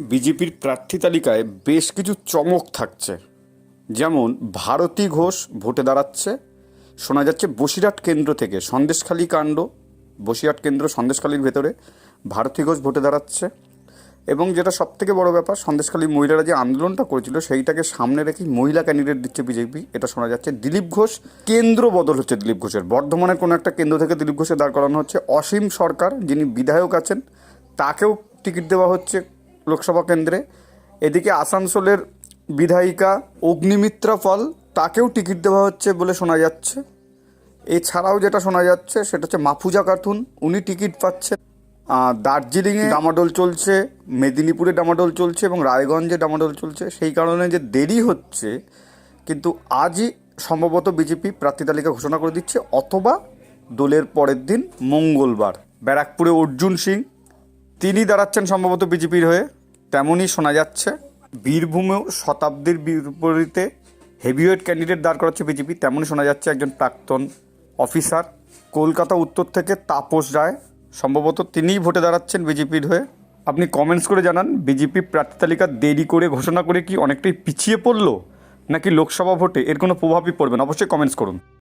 বিজেপির প্রার্থী তালিকায় বেশ কিছু চমক থাকছে। যেমন, ভারতী ঘোষ ভোটে দাঁড়াচ্ছে। শোনা যাচ্ছে বসিরহাট কেন্দ্র থেকে সন্দেশখালী কাণ্ড। বসিরহাট কেন্দ্র সন্দেশখালীর ভেতরে ভারতী ঘোষ ভোটে দাঁড়াচ্ছে। এবং যেটা সব থেকে বড় ব্যাপার, সন্দেশখালী মহিলারা যে আন্দোলনটা করেছিল, সেইটাকে সামনে রেখে মহিলা ক্যান্ডিডেট দিচ্ছে বিজেপি এটা শোনা যাচ্ছে। দিলীপ ঘোষ, কেন্দ্র বদল হচ্ছে দিলীপ ঘোষের। বর্ধমানের কোনো একটা কেন্দ্র থেকে দিলীপ ঘোষের দাঁড় করানো হচ্ছে। অসীম সরকার, যিনি বিধায়ক আছেন, তাকেও টিকিট দেওয়া হচ্ছে লোকসভা কেন্দ্রে। এদিকে আসানসোলের বিধায়িকা অগ্নিমিত্রা ফল তাকেও টিকিট দেওয়া হচ্ছে বলে শোনা যাচ্ছে। এছাড়াও যেটা শোনা যাচ্ছে, সেটা হচ্ছে মাফুজা খাতুন উনি টিকিট পাচ্ছেন। দার্জিলিংয়ে ডামাডোল চলছে, মেদিনীপুরে ডামাডোল চলছে এবং রায়গঞ্জে ডামাডোল চলছে। সেই কারণে যে দেরি হচ্ছে, কিন্তু আজই সম্ভবত বিজেপি প্রার্থী তালিকা ঘোষণা করে দিচ্ছে, অথবা দোলের পরের দিন মঙ্গলবার। ব্যারাকপুরে অর্জুন সিং, তিনি দাঁড়াচ্ছেন সম্ভবত বিজেপির হয়ে, তেমনই শোনা যাচ্ছে, বীরভূমেও শতাব্দীর বিপরীতে হেভিওয়েট ক্যান্ডিডেট দাঁড় করাচ্ছে বিজেপি, তেমনই শোনা যাচ্ছে একজন প্রাক্তন অফিসার। কলকাতা উত্তর থেকে তাপস রায় সম্ভবত তিনিই ভোটে দাঁড়াচ্ছেন বিজেপির হয়ে। আপনি কমেন্টস করে জানান, বিজেপি প্রার্থী তালিকা দেরি করে ঘোষণা করে কি অনেকটাই পিছিয়ে পড়ল? নাকি লোকসভা ভোটে এর কোনো প্রভাবই পড়বে না? অবশ্যই কমেন্টস করুন।